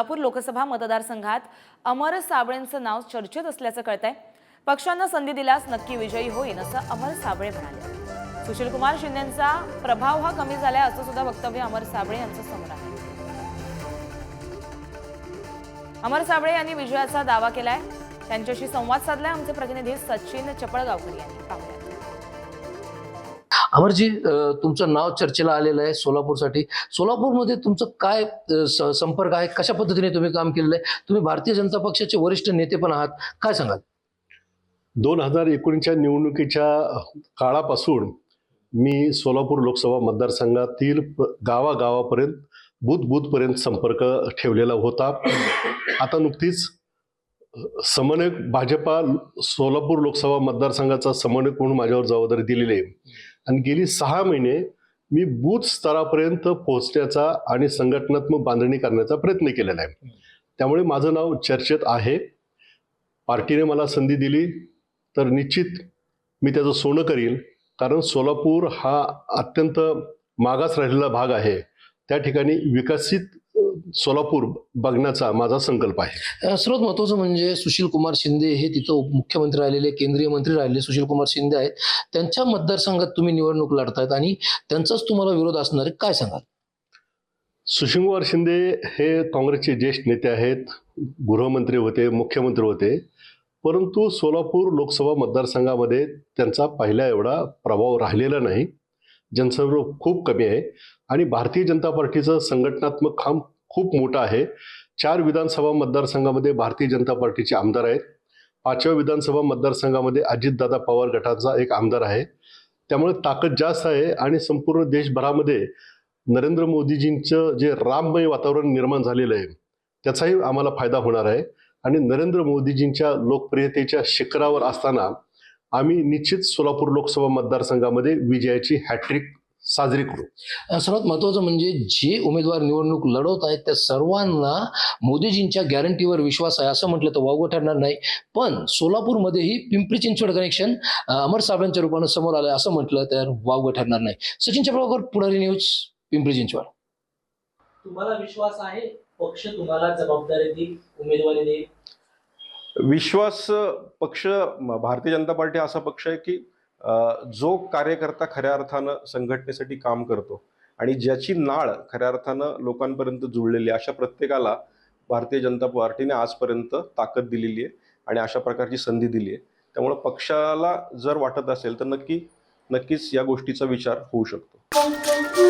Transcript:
सोलापूर लोकसभा मतदारसंघात अमर साबळेंचं नाव चर्चेत असल्याचं कळतंय. पक्षानं संधी दिल्यास नक्की विजयी होईन असं अमर साबळे म्हणाले. सुशीलकुमार शिंदेचा प्रभाव हा कमी झालाय असं सुद्धा वक्तव्य अमर साबळे यांचं समोर आहे. अमर साबळे यांनी विजयाचा दावा केलाय. त्यांच्याशी संवाद साधलाय आमचे प्रतिनिधी सचिन चपळगावकर यांनी. अमरजी तुमचं नाव चर्चेला आलेलं आहे सोलापूरसाठी. सोलापूरमध्ये तुमचं काय स- संपर्क आहे? कशा पद्धतीने तुम्ही काम केलेलं आहे? तुम्ही भारतीय जनता पक्षाचे वरिष्ठ नेते पण आहात. काय सांगाल? दोन हजार एकोणीसच्या निवडणुकीच्या काळापासून मी सोलापूर लोकसभा मतदारसंघातील गावागावापर्यंत बूथ बूथपर्यंत संपर्क ठेवलेला होता. आता नुकतीच समन्वयक भाजपा सोलापूर लोकसभा मतदारसंघाचा समन्वयक म्हणून माझ्यावर जबाबदारी दिलेली आहे. आणि गेली सहा महिने मी बूथ स्तरापर्यंत पोहोचण्याचा आणि संघटनात्मक बांधणी करण्याचा प्रयत्न केलेला आहे. त्यामुळे माझं नाव चर्चेत आहे. पार्टीने मला संधी दिली तर निश्चित मी त्याचं सोनं करील कारण सोलापूर हा अत्यंत मागास राहिलेला भाग आहे. त्या ठिकाणी विकसित सोलापूर बघण्याचा माझा संकल्प आहे. सर्वात महत्वाचं म्हणजे सुशील कुमार शिंदे हे तिथं उपमुख्यमंत्री राहिलेले केंद्रीय मंत्री राहिले सुशील कुमार शिंदे आहेत. त्यांच्या मतदारसंघात तुम्ही निवडणूक लढतायत आणि त्यांचाच तुम्हाला विरोध असणार आहे काय सांगाल? सुशीलकुमार शिंदे हे काँग्रेसचे ज्येष्ठ नेते आहेत गृहमंत्री होते मुख्यमंत्री होते. परंतु सोलापूर लोकसभा मतदारसंघामध्ये त्यांचा पहिल्या एवढा प्रभाव राहिलेला नाही. जनसंख्या खूप कमी आहे. आणि भारतीय जनता पार्टीचं संघटनात्मक काम खूप मोठं आहे. चार विधानसभा मतदारसंघामध्ये भारतीय जनता पार्टीचे आमदार आहेत. पाचव्या विधानसभा मतदारसंघामध्ये अजितदादा पवार गटाचा एक आमदार आहे. त्यामुळे ताकद जास्त आहे आणि संपूर्ण देशभरामध्ये नरेंद्र मोदीजींचं जे राममय वातावरण निर्माण झालेलं आहे त्याचाही आम्हाला फायदा होणार आहे. आणि नरेंद्र मोदीजींच्या लोकप्रियतेच्या शिखरावर असताना आम्ही निश्चित सोलापूर लोकसभा मतदारसंघामध्ये विजयाची हॅट्रिक साजरी करू. सर्वात महत्वाचं म्हणजे जे उमेदवार निवडणूक लढवत आहेत त्या सर्वांना मोदीजींच्या गॅरंटीवर विश्वास आहे असं म्हटलं तर वावगं ठरणार नाही. पण सोलापूरमध्येही पिंपरी चिंचवड कनेक्शन अमर साबळेंच्या रूपानं समोर आलं असं म्हटलं तर वावगं ठरणार नाही. सचिन चपळकर पुढारी न्यूज पिंपरी चिंचवड. तुम्हाला विश्वास आहे? पक्ष तुम्हाला जबाबदारी देईल उमेदवारी देईल? विश्वास पक्ष भारतीय जनता पार्टी असा पक्ष आहे की जो कार्यकर्ता खऱ्या अर्थानं संघटनेसाठी काम करतो आणि ज्याची नाळ खऱ्या अर्थानं लोकांपर्यंत जुळलेली आहे अशा प्रत्येकाला भारतीय जनता पार्टीने आजपर्यंत ताकद दिलेली आहे आणि अशा प्रकारची संधी दिली आहे. त्यामुळे पक्षाला जर वाटत असेल तर नक्की नक्कीच या गोष्टीचा विचार होऊ शकतो.